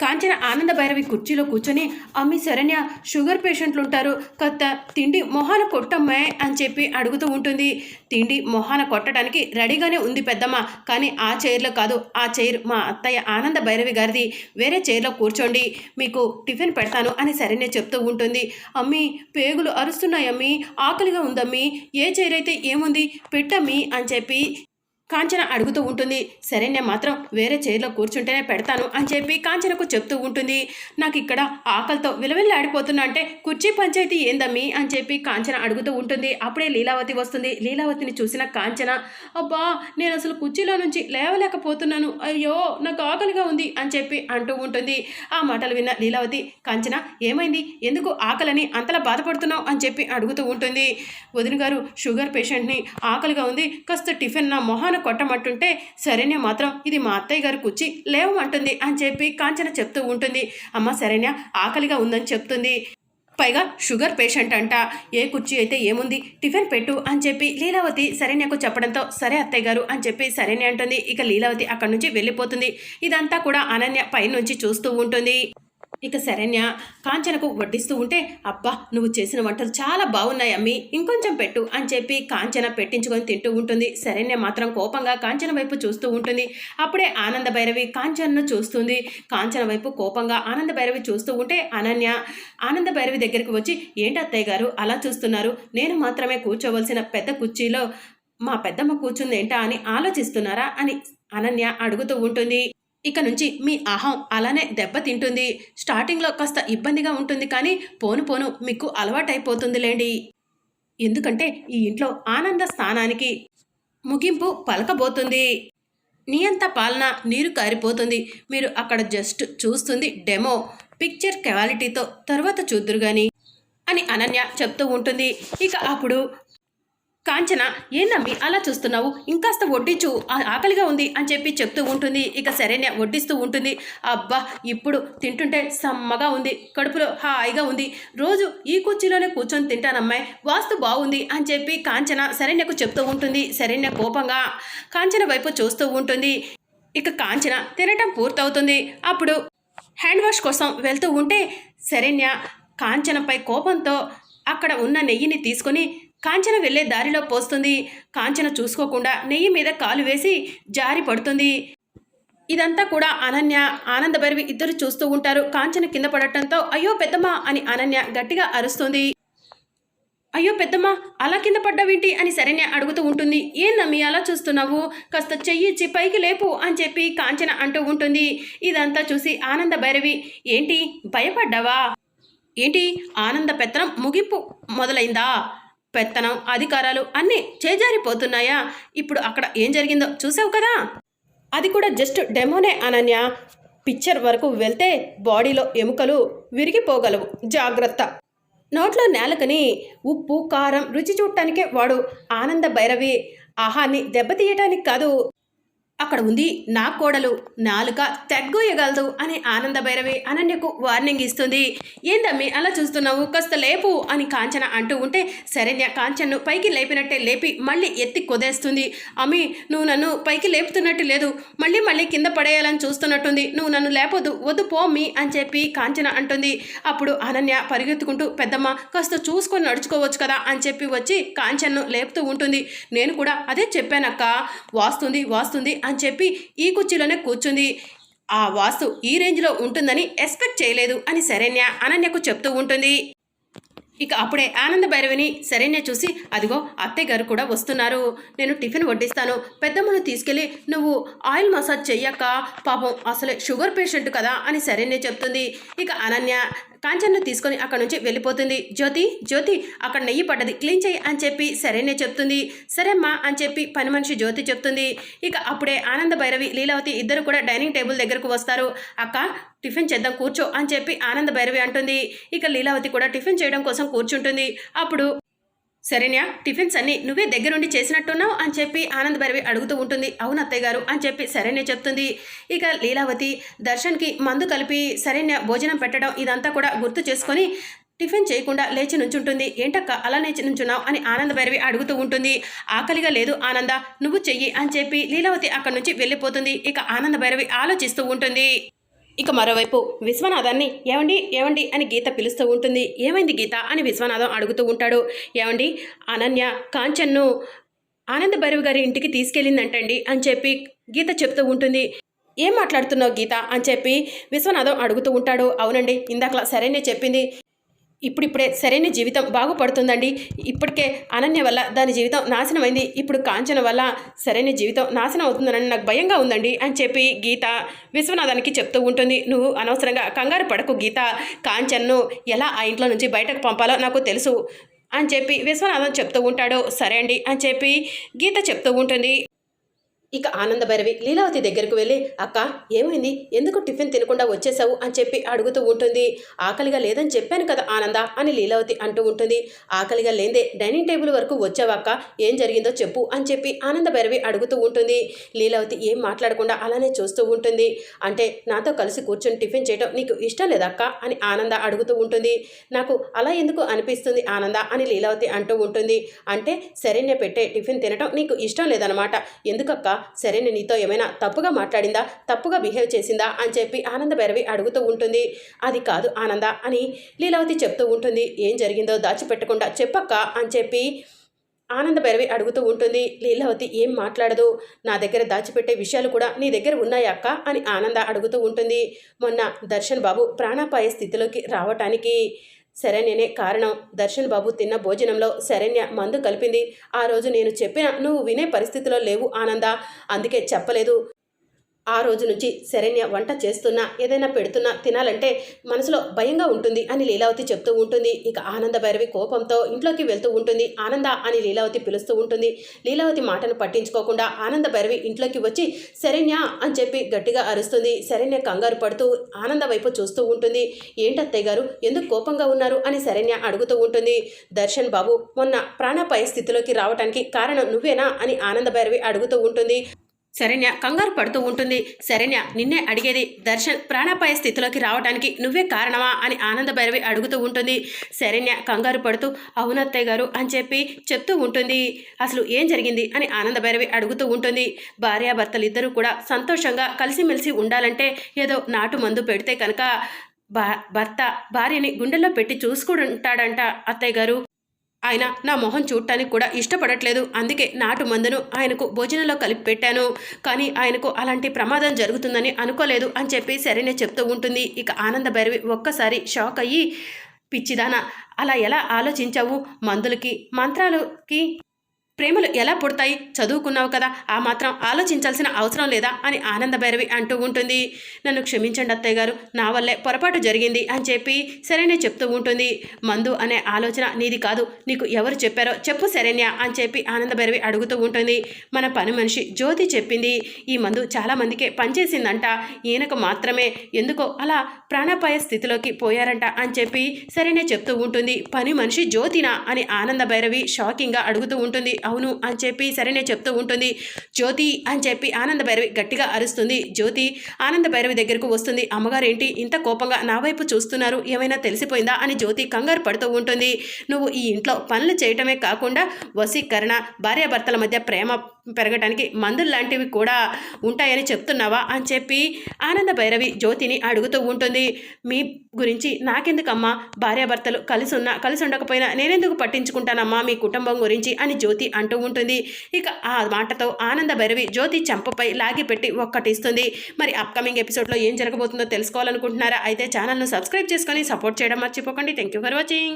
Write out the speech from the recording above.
కాంచన ఆనంద భైరవి కుర్చీలో కూర్చొని అమ్మి శరణ్య షుగర్ పేషెంట్లు ఉంటారు కొత్త తిండి మొహాన కొట్టమ్మే అని చెప్పి అడుగుతూ ఉంటుంది. తిండి మొహాన కొట్టడానికి రెడీగానే ఉంది పెద్దమ్మ. కానీ ఆ చైర్లో కాదు ఆ చైర్ మా అత్తయ్య ఆనంద భైరవి గారిది. వేరే చైర్లో కూర్చోండి మీకు టిఫిన్ పెడతాను అని శరణ్య చెప్తూ ఉంటుంది. అమ్మి పేగులు అరుస్తున్నాయమ్మి ఆకలిగా ఉందమ్మి ఏ చైర్ అయితే ఏముంది పెట్టమ్మి అని చెప్పి కాంచన అడుగుతూ ఉంటుంది సరే నేను మాత్రం వేరే చైర్లో కూర్చుంటేనే పెడతాను అని చెప్పి కాంచనకు చెప్తూ ఉంటుంది. నాకు ఇక్కడ ఆకలితో విలవిల్లాడిపోతున్నా అంటే కుర్చీ పంచాయతీ ఏందమ్మి? అని చెప్పి కాంచన అడుగుతూ ఉంటుంది. అప్పుడే లీలావతి వస్తుంది. లీలావతిని చూసిన కాంచన అబ్బా నేను అసలు కుర్చీలో నుంచి లేవలేకపోతున్నాను. అయ్యో నాకు ఆకలిగా ఉంది అని చెప్పి అంటూ ఉంటుంది. ఆ మాటలు విన్న లీలావతి కాంచన ఏమైంది? ఎందుకు ఆకలని అంతలా బాధపడుతున్నావు? అని చెప్పి అడుగుతూ ఉంటుంది. వదిన గారు షుగర్ పేషెంట్ని ఆకలిగా ఉంది. కాస్త టిఫిన్ నా మొహాన కొట్టమంటుంటే శరణ్య మాత్రం ఇది మా అత్తయ్య గారు కుర్చీ లేవమంటుంది అని చెప్పి కాంచన చెప్తూ ఉంటుంది. అమ్మ శరణ్య ఆకలిగా ఉందని చెప్తుంది. పైగా షుగర్ పేషెంట్ అంట. ఏ కుర్చీ అయితే ఏముంది టిఫిన్ పెట్టు అని చెప్పి లీలావతి శరణ్యకు చెప్పడంతో సరే అత్తయ్య గారు అని చెప్పి సరేనే అంటుంది. ఇక లీలావతి అక్కడి నుంచి వెళ్ళిపోతుంది. ఇదంతా కూడా అనన్య పైనుంచి చూస్తూ ఉంటుంది. ఇక శరణ్య కాంచనకు వడ్డిస్తూ ఉంటే అబ్బా నువ్వు చేసిన వంటలు చాలా బాగున్నాయి అమ్మి ఇంకొంచెం పెట్టు అని చెప్పి కాంచన పెట్టించుకొని తింటూ ఉంటుంది. శరణ్య మాత్రం కోపంగా కాంచన వైపు చూస్తూ ఉంటుంది. అప్పుడే ఆనంద భైరవి కాంచనను చూస్తుంది. కాంచన వైపు కోపంగా ఆనంద భైరవి చూస్తూ ఉంటే అనన్య ఆనంద భైరవి దగ్గరికి వచ్చి ఏంటి అత్తయ్య గారు అలా చూస్తున్నారు? నేను మాత్రమే కూర్చోవలసిన పెద్ద కుర్చీలో మా పెద్దమ్మ కూర్చుంది ఏంటా అని ఆలోచిస్తున్నారా? అని అనన్య అడుగుతూ ఉంటుంది. ఇక నుంచి మీ అహం అలానే దెబ్బతింటుంది స్టార్టింగ్లో కాస్త ఇబ్బందిగా ఉంటుంది కానీ పోను పోను మీకు అలవాటైపోతుందిలేండి. ఎందుకంటే ఈ ఇంట్లో ఆనంద స్థానానికి ముగింపు పలకబోతుంది. నియంత పాలన నీరు కారిపోతుంది. మీరు అక్కడ జస్ట్ చూస్తుంది డెమో. పిక్చర్ క్వాలిటీతో తర్వాత చూద్దురు కానీ అని అనన్య చెప్తూ ఉంటుంది. ఇక అప్పుడు కాంచన ఏందమ్మి అలా చూస్తున్నావు. ఇంకాస్త వడ్డించు. ఆకలిగా ఉంది అని చెప్పి చెప్తూ ఉంటుంది. ఇక సరేనే వడ్డిస్తూ ఉంటుంది. అబ్బా ఇప్పుడు తింటుంటే సమ్మగా ఉంది. కడుపులో హాయిగా ఉంది. రోజు ఈ కుర్చీలోనే కూర్చొని తింటానమ్మాయి. వాస్తు బాగుంది అని చెప్పి కాంచన శరణ్యకు చెప్తూ ఉంటుంది. శరణ్య కోపంగా కాంచన వైపు చూస్తూ ఉంటుంది. ఇక కాంచన తినటం పూర్తవుతుంది. అప్పుడు హ్యాండ్ వాష్ కోసం వెళ్తూ ఉంటే శరణ్య కాంచనపై కోపంతో అక్కడ ఉన్న నెయ్యిని తీసుకొని కాంచన వెళ్ళే దారిలో పోస్తుంది. కాంచన చూసుకోకుండా నెయ్యి మీద కాలు వేసి జారి పడుతుంది. ఇదంతా కూడా అనన్య ఆనందభైరవి ఇద్దరు చూస్తూ ఉంటారు. కాంచన కింద పడటంతో అయ్యో పెద్దమ్మ అని అనన్య గట్టిగా అరుస్తుంది. అయ్యో పెద్దమ్మ అలా కింద పడ్డావేంటి? అని శరణ్య అడుగుతూ ఉంటుంది. ఏందమ్మి అలా చూస్తున్నావు? కాస్త చెయ్యి ఇచ్చి పైకి లేపు అని చెప్పి కాంచన అంటూ ఉంటుంది. ఇదంతా చూసి ఆనంద భైరవి ఏంటి భయపడ్డావా? ఏంటి ఆనంద పెత్తనం ముగింపు మొదలైందా? పెత్తనం అధికారాలు అన్నీ చేజారిపోతున్నాయా? ఇప్పుడు అక్కడ ఏం జరిగిందో చూసావు కదా? అది కూడా జస్ట్ డెమోనే అనన్య. పిక్చర్ వరకు వెళ్తే బాడీలో ఎముకలు విరిగిపోగలవు. జాగ్రత్త. నోట్లో నేలకని ఉప్పు కారం రుచి చూడటానికే వాడు ఆనంద భైరవి. ఆహాన్ని దెబ్బతీయటానికి కాదు. అక్కడ ఉంది నా కోడలు నాలుక తెగ్గోయగలదు అని ఆనంద భైరవి అనన్యకు వార్నింగ్ ఇస్తుంది. ఏందమ్మి అలా చూస్తున్నావు? కాస్త లేపు అని కాంచన అంటూ ఉంటే శరణ్య కాంచన్ను పైకి లేపినట్టే లేపి మళ్ళీ ఎత్తి కొదేస్తుంది. అమ్మి నువ్వు నన్ను పైకి లేపుతున్నట్టు లేదు. మళ్ళీ మళ్ళీ కింద పడేయాలని చూస్తున్నట్టుంది. నువ్వు నన్ను లేపొద్దు వద్దు పోమ్మి అని చెప్పి కాంచన అంటుంది. అప్పుడు అనన్య పరిగెత్తుకుంటూ పెద్దమ్మ కాస్త చూసుకొని నడుచుకోవచ్చు కదా అని చెప్పి వచ్చి కాంచన్ను లేపుతూ ఉంటుంది. నేను కూడా అదే చెప్పానక్క. వాస్తుంది వాస్తుంది అని చెప్పి ఈ కుర్చీలోనే కూర్చుంది. ఆ వాస్తు ఈ రేంజ్లో ఉంటుందని ఎక్స్పెక్ట్ చేయలేదు అని శరణ్య అనన్యకు చెప్తూ ఉంటుంది. ఇక అప్పుడే ఆనంద భైరవిని శరణ్య చూసి అదిగో అత్తయ్య గారు కూడా వస్తున్నారు. నేను టిఫిన్ వడ్డిస్తాను. పెద్దమ్మను తీసుకెళ్ళి నువ్వు ఆయిల్ మసాజ్ చెయ్యక పాపం అసలే షుగర్ పేషెంట్ కదా అని శరణ్య చెప్తుంది. ఇక అనన్య కాంచన్ను తీసుకొని అక్కడ నుంచి వెళ్ళిపోతుంది. జ్యోతి జ్యోతి అక్కడ నెయ్యి పడ్డది. క్లీన్ చేయి అని చెప్పి సరేనే చెప్తుంది. సరేమ్మా అని చెప్పి పని మనిషి జ్యోతి చెప్తుంది. ఇక అప్పుడే ఆనంద భైరవి లీలావతి ఇద్దరు కూడా డైనింగ్ టేబుల్ దగ్గరకు వస్తారు. అక్క టిఫిన్ చేద్దాం కూర్చో అని చెప్పి ఆనంద భైరవి అంటుంది. ఇక లీలావతి కూడా టిఫిన్ చేయడం కోసం కూర్చుంటుంది. అప్పుడు సరేనా టిఫిన్స్ అన్ని నువ్వే దగ్గరుండి చేసినట్టున్నావు అని చెప్పి ఆనంద్ భైరవి అడుగుతూ ఉంటుంది. అవును అత్తయ్య గారు అని చెప్పి సరేనే చెప్తుంది. ఇక లీలావతి దర్శన్కి మందు కలిపి సరైన భోజనం పెట్టడం ఇదంతా కూడా గుర్తు చేసుకొని టిఫిన్ చేయకుండా లేచి నుంచుంటుంది. ఏంటక్క అలా లేచి నుంచున్నావు అని ఆనంద భైరవి అడుగుతూ ఉంటుంది. ఆకలిగా లేదు ఆనంద నువ్వు చెయ్యి అని చెప్పి లీలావతి అక్కడి నుంచి వెళ్ళిపోతుంది. ఇక ఆనంద భైరవి ఆలోచిస్తూ ఉంటుంది. ఇక మరోవైపు విశ్వనాథాన్ని ఏమండి ఏమండి అని గీత పిలుస్తూ ఉంటుంది. ఏమైంది గీత అని విశ్వనాథం అడుగుతూ ఉంటాడు. ఏమండి అనన్య కాంచన్ను ఆనంద భైరవ్ గారి ఇంటికి తీసుకెళ్ళిందంటండి అని చెప్పి గీత చెప్తూ ఉంటుంది. ఏం మాట్లాడుతున్నావు గీత అని చెప్పి విశ్వనాథం అడుగుతూ ఉంటాడు. అవునండి ఇందాకలా సరేనే చెప్పింది. ఇప్పుడిప్పుడే సరైన జీవితం బాగుపడుతుందండి. ఇప్పటికే అనన్య వల్ల దాని జీవితం నాశనమైంది. ఇప్పుడు కాంచన వల్ల సరైన జీవితం నాశనం అవుతుందని నాకు భయంగా ఉందండి అని చెప్పి గీత విశ్వనాథానికి చెప్తూ ఉంటుంది. నువ్వు అనవసరంగా కంగారు పడకు గీత. కాంచన్ను ఎలా ఆ ఇంట్లో నుంచి బయటకు పంపాలో నాకు తెలుసు అని చెప్పి విశ్వనాథం చెప్తూ ఉంటాడు. సరే అండి అని చెప్పి గీత చెప్తూ ఉంటుంది. ఇక ఆనంద భైరవి లీలావతి దగ్గరకు వెళ్ళి అక్క ఏమైంది? ఎందుకు టిఫిన్ తినకుండా వచ్చేసావు? అని చెప్పి అడుగుతూ ఉంటుంది. ఆకలిగా లేదని చెప్పాను కదా ఆనంద అని లీలావతి అంటూ ఉంటుంది. ఆకలిగా లేదే డైనింగ్ టేబుల్ వరకు వచ్చావక్క ఏం జరిగిందో చెప్పు అని చెప్పి ఆనంద భైరవి అడుగుతూ ఉంటుంది. లీలావతి ఏం మాట్లాడకుండా అలానే చూస్తూ ఉంటుంది. అంటే నాతో కలిసి కూర్చొని టిఫిన్ చేయడం నీకు ఇష్టం లేదక్క అని ఆనంద అడుగుతూ ఉంటుంది. నాకు అలా ఎందుకు అనిపిస్తుంది ఆనంద? అని లీలావతి అంటూ ఉంటుంది. అంటే సరైన పెట్టే టిఫిన్ తినటం నీకు ఇష్టం లేదనమాట. ఎందుకక్క? సరేనే నీతో ఏమైనా తప్పుగా మాట్లాడిందా? తప్పుగా బిహేవ్ చేసిందా? అని చెప్పి ఆనంద భైరవి అడుగుతూ ఉంటుంది. అది కాదు ఆనంద అని లీలావతి చెప్తూ ఉంటుంది. ఏం జరిగిందో దాచిపెట్టకుండా చెప్పక్క అని చెప్పి ఆనంద భైరవి అడుగుతూ ఉంటుంది. లీలావతి ఏం మాట్లాడదు? నా దగ్గర దాచిపెట్టే విషయాలు కూడా నీ దగ్గర ఉన్నాయా అక్క? అని ఆనంద అడుగుతూ ఉంటుంది. మొన్న దర్శన్ బాబు ప్రాణాపాయ స్థితిలోకి రావటానికి శరణ్యనే కారణం. దర్శన్ బాబు తిన్న భోజనంలో శరణ్య మందు కలిపింది. ఆ రోజు నేను చెప్పిన నువ్వు వినే పరిస్థితిలో లేవు ఆనంద. అందుకే చెప్పలేదు. ఆ రోజు నుంచి శరణ్య వంట చేస్తున్నా ఏదైనా పెడుతున్నా తినాలంటే మనసులో భయంగా ఉంటుంది అని లీలావతి చెప్తూ ఉంటుంది. ఇక ఆనంద భైరవి కోపంతో ఇంట్లోకి వెళ్తూ ఉంటుంది. ఆనంద అని లీలావతి పిలుస్తూ ఉంటుంది. లీలావతి మాటను పట్టించుకోకుండా ఆనంద భైరవి ఇంట్లోకి వచ్చి శరణ్య అని చెప్పి గట్టిగా అరుస్తుంది. శరణ్య కంగారు పడుతూ ఆనంద వైపు చూస్తూ ఉంటుంది. ఏంటత్తయ్య గారు ఎందుకు కోపంగా ఉన్నారు? అని శరణ్య అడుగుతూ ఉంటుంది. దర్శన్ బాబు మొన్న ప్రాణాపాయ స్థితిలోకి రావడానికి కారణం నువ్వేనా? అని ఆనంద భైరవి అడుగుతూ ఉంటుంది. శరణ్య కంగారు పడుతూ ఉంటుంది. శరణ్య నిన్నే అడిగేది దర్శన్ ప్రాణాపాయ స్థితిలోకి రావడానికి నువ్వే కారణమా అని ఆనంద భైరవి అడుగుతూ ఉంటుంది. శరణ్య కంగారు పడుతూ అవునత్తయ్య గారు అని చెప్పి చెప్తూ ఉంటుంది. అసలు ఏం జరిగింది అని ఆనంద భైరవి అడుగుతూ ఉంటుంది. భార్యాభర్తలు ఇద్దరూ కూడా సంతోషంగా కలిసిమెలిసి ఉండాలంటే ఏదో నాటు మందు పెడితే కనుక భా భర్త భార్యని గుండెల్లో పెట్టి చూసుకుంటాడంట అత్తయ్య గారు. ఆయన నా మొహం చూడటానికి కూడా ఇష్టపడట్లేదు. అందుకే నాటు మందును ఆయనకు భోజనంలో కలిపి పెట్టాను. కానీ ఆయనకు అలాంటి ప్రమాదం జరుగుతుందని అనుకోలేదు అని చెప్పి సరేనే చెప్తూ ఉంటుంది. ఇక ఆనంద భైరవి ఒక్కసారి షాక్ అయ్యి పిచ్చిదానా అలా ఎలా ఆలోచించావు? మందులకి మంత్రాలకి ప్రేమలు ఎలా పుడతాయి? చదువుకున్నావు కదా ఆ మాత్రం ఆలోచించాల్సిన అవసరం లేదా? అని ఆనంద భైరవి అంటూ ఉంటుంది. నన్ను క్షమించండి అత్తయ్య గారు నా వల్లే పొరపాటు జరిగింది అని చెప్పి శరణ్య చెప్తూ ఉంటుంది. మందు అనే ఆలోచన నీది కాదు నీకు ఎవరు చెప్పారో చెప్పు శరణ్య అని చెప్పి ఆనంద భైరవి అడుగుతూ ఉంటుంది. మన పని మనిషి జ్యోతి చెప్పింది ఈ మందు చాలామందికే పనిచేసిందంట. ఈయనకు మాత్రమే ఎందుకో అలా ప్రాణాపాయ స్థితిలోకి పోయారంట అని చెప్పి శరణ్య చెప్తూ ఉంటుంది. పని మనిషి జ్యోతినా అని ఆనంద భైరవి షాకింగ్గా అడుగుతూ ఉంటుంది. అవును అని చెప్పి సరేనే చెప్తూ ఉంటుంది. జ్యోతి అని చెప్పి ఆనంద భైరవి గట్టిగా అరుస్తుంది. జ్యోతి ఆనంద భైరవి దగ్గరకు వస్తుంది. అమ్మగారు ఏంటి ఇంత కోపంగా నా వైపు చూస్తున్నారు? ఏమైనా తెలిసిపోయిందా? అని జ్యోతి కంగారు పడుతూ ఉంటుంది. నువ్వు ఈ ఇంట్లో పనులు చేయటమే కాకుండా వసీకరణ భార్యాభర్తల మధ్య ప్రేమ పెరగటానికి మందులు లాంటివి కూడా ఉంటాయని చెప్తున్నావా అని చెప్పి ఆనంద భైరవి జ్యోతిని అడుగుతూ ఉంటుంది. మీ గురించి నాకెందుకమ్మా? భార్యాభర్తలు కలిసి ఉన్నా కలిసి ఉండకపోయినా నేనెందుకు పట్టించుకుంటానమ్మా మీ కుటుంబం గురించి అని జ్యోతి అంటూ ఉంటుంది. ఇక ఆ మాటతో ఆనంద భైరవి జ్యోతి చెంపపై లాగిపెట్టి ఒక్కటిస్తుంది. మరి అప్కమింగ్ ఎపిసోడ్లో ఏం జరగబోతుందో తెలుసుకోవాలనుకుంటున్నారా? అయితే ఛానల్ను సబ్స్క్రైబ్ చేసుకొని సపోర్ట్ చేయడం మర్చిపోకండి. Thank you for watching